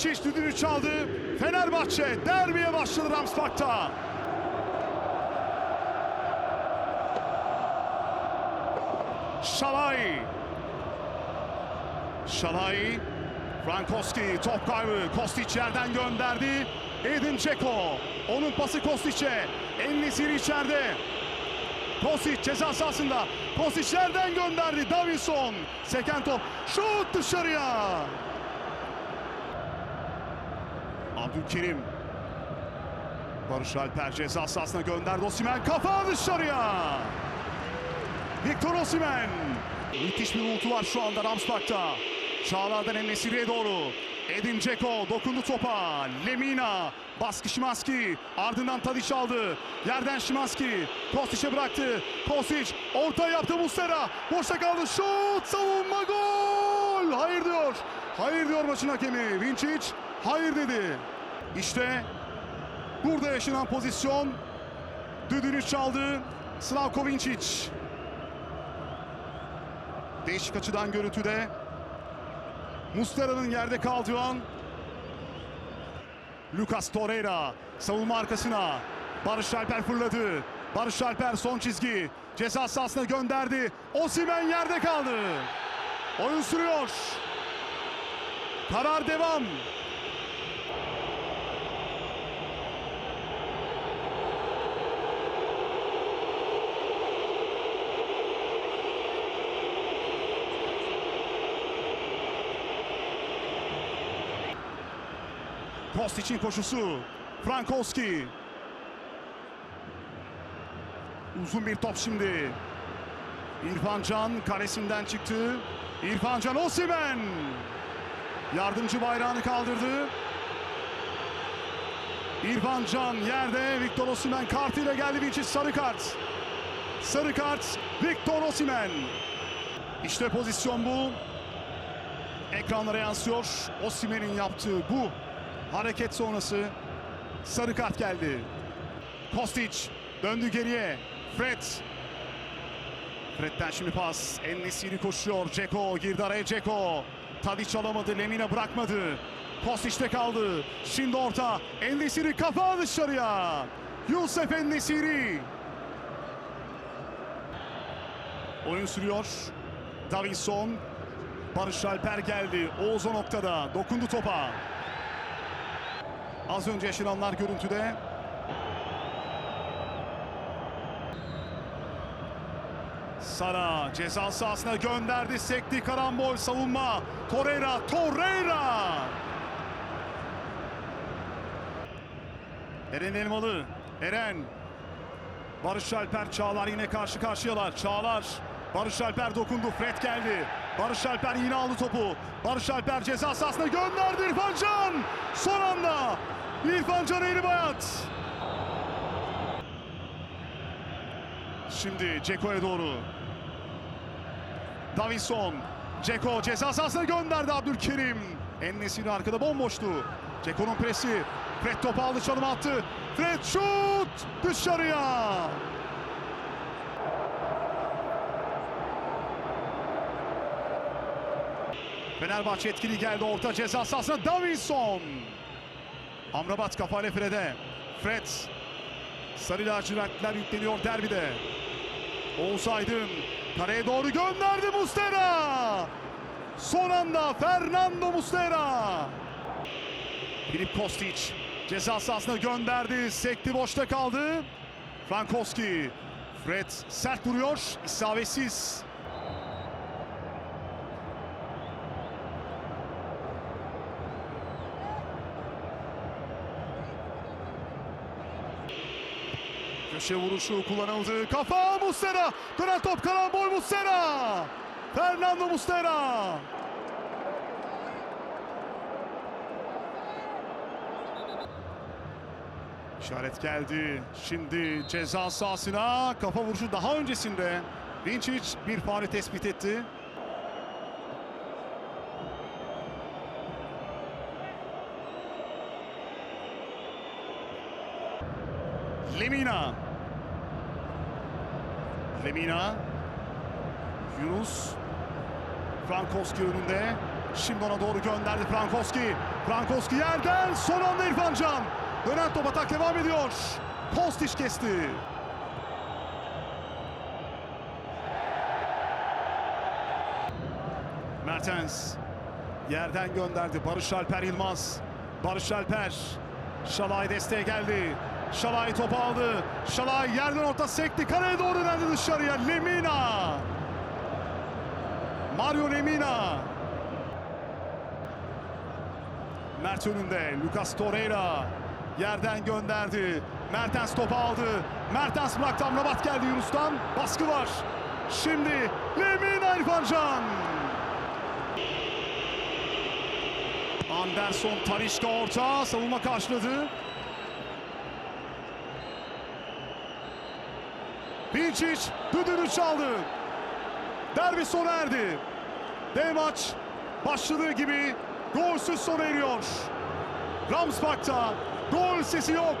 Vinçic düdüğünü çaldı. Fenerbahçe derbiye başladı Rams Park'ta. Şalay. Şalay. Frankowski top kaybı. Kostić yerden gönderdi. Edin Dzeko. Onun pası Kostic'e. Ennesiri içeride. Kosic ceza sahasında. Kosic yerden gönderdi. Davinson. Seken top. Şut dışarıya. Abdülkerim. Barış Alper ceza sahasına gönderdi. Osimhen kafa dışarıya. Victor Osimhen. Müthiş bir uğultu var şu anda Ramsbach'ta. Çağlar'dan Enesiri'ye doğru. Edin Dzeko dokundu topa. Lemina. Baskı Şimanski. Ardından Tadiç aldı. Yerden Şimanski. Kostic'e bıraktı. Kostic orta yaptı Muslera. Boşta kaldı. Şut. Savunma gol. Hayır diyor. Hayır diyor maçın hakemi. Vinçic hayır dedi. İşte burada yaşanan pozisyon. Düdüğünü çaldı. Slavko Vinçic. Değişik açıdan görüntüde. Muslera'nın yerde kaldığı an. Lucas Torreira savunma arkasına. Barış Alper fırladı. Barış Alper son çizgi. Ceza sahasına gönderdi. Osimhen yerde kaldı. Oyun sürüyor. Karar devam. Kostic'in koşusu. Frankowski. Uzun bir top şimdi. İrfan Can karesinden çıktı. İrfan Can Osimhen. Yardımcı bayrağını kaldırdı. İrfan Can yerde. Victor Osimhen kartıyla geldi Vinçic sarı kart. Sarı kart Victor Osimhen. İşte pozisyon bu. Ekranlara yansıyor. Osimhen'in yaptığı bu hareket sonrası sarı kart geldi. Kostic döndü geriye. Fred. Fred'den şimdi pas. Ennesiri koşuyor. Ceko girdi araya Ceko. Tadic alamadı. Lemina bırakmadı. Kostic'te kaldı. Şimdi orta. Ennesiri kafa dışarıya. Yusuf Ennesiri. Oyun sürüyor. Davinson. Barış Alper geldi. Oğuz o noktada. Dokundu topa. Az önce yaşananlar görüntüde. Sara ceza sahasına gönderdi. Sekti karambol savunma. Torreira, Torreira. Eren Elmalı, Eren. Barış Alper, Çağlar yine karşı karşıyalar. Çağlar, Barış Alper dokundu. Fred geldi. Barış Alper yine aldı topu. Barış Alper ceza sahasına gönderdi İrfan Can. İrfan Can eli bayat. Şimdi Ceko'ya doğru. Davison. Ceko ceza sahasına gönderdi Abdülkerim. Ennesini arkada bomboştu. Ceko'nun presi. Fred topu aldı çalım attı. Fred şut dışarıya. Fenerbahçe etkili geldi orta ceza sahasına Davinson. Amrabat kafayla Fred'e. Fred. Sarı lacivertler yükleniyor derbide. Oğuz Aydın kareye doğru gönderdi Mustera. Son anda Fernando Mustera. Filip Kostic ceza sahasına gönderdi. Sekti boşta kaldı. Frankowski. Fred sert vuruyor. isabetsiz. Köşe vuruşu kullanıldı. Kafa Muslera. Dönen top karambol Muslera. Fernando Muslera. İşaret geldi. Şimdi ceza sahasına kafa vuruşu daha öncesinde. Vinçic bir faul tespit etti. Lemina. Lemina. Yunus. Frankowski önünde. Şimdi ona doğru gönderdi Frankowski. Frankowski yerden son anda İrfan Can. Dönen top atak devam ediyor. Kostić kesti. Mertens yerden gönderdi. Barış Alper Yılmaz. Barış Alper. Şalay desteğe geldi. Şalay topu aldı. Şalay yerden orta sekti. Kaleye doğru döndü dışarıya. Lemina. Mario Lemina. Mert önünde. Lucas Torreira. Yerden gönderdi. Mertens topu aldı. Mertens bıraktı. Amrabat geldi Yunus'tan. Baskı var. Şimdi Lemina İrfan Can. Anderson Tarişka orta savunma karşıladı. Pinçic düdüğünü çaldı. Derbi sona erdi. Dev maç başladığı gibi golsüz sona eriyor. Ramsbach'ta gol sesi yok.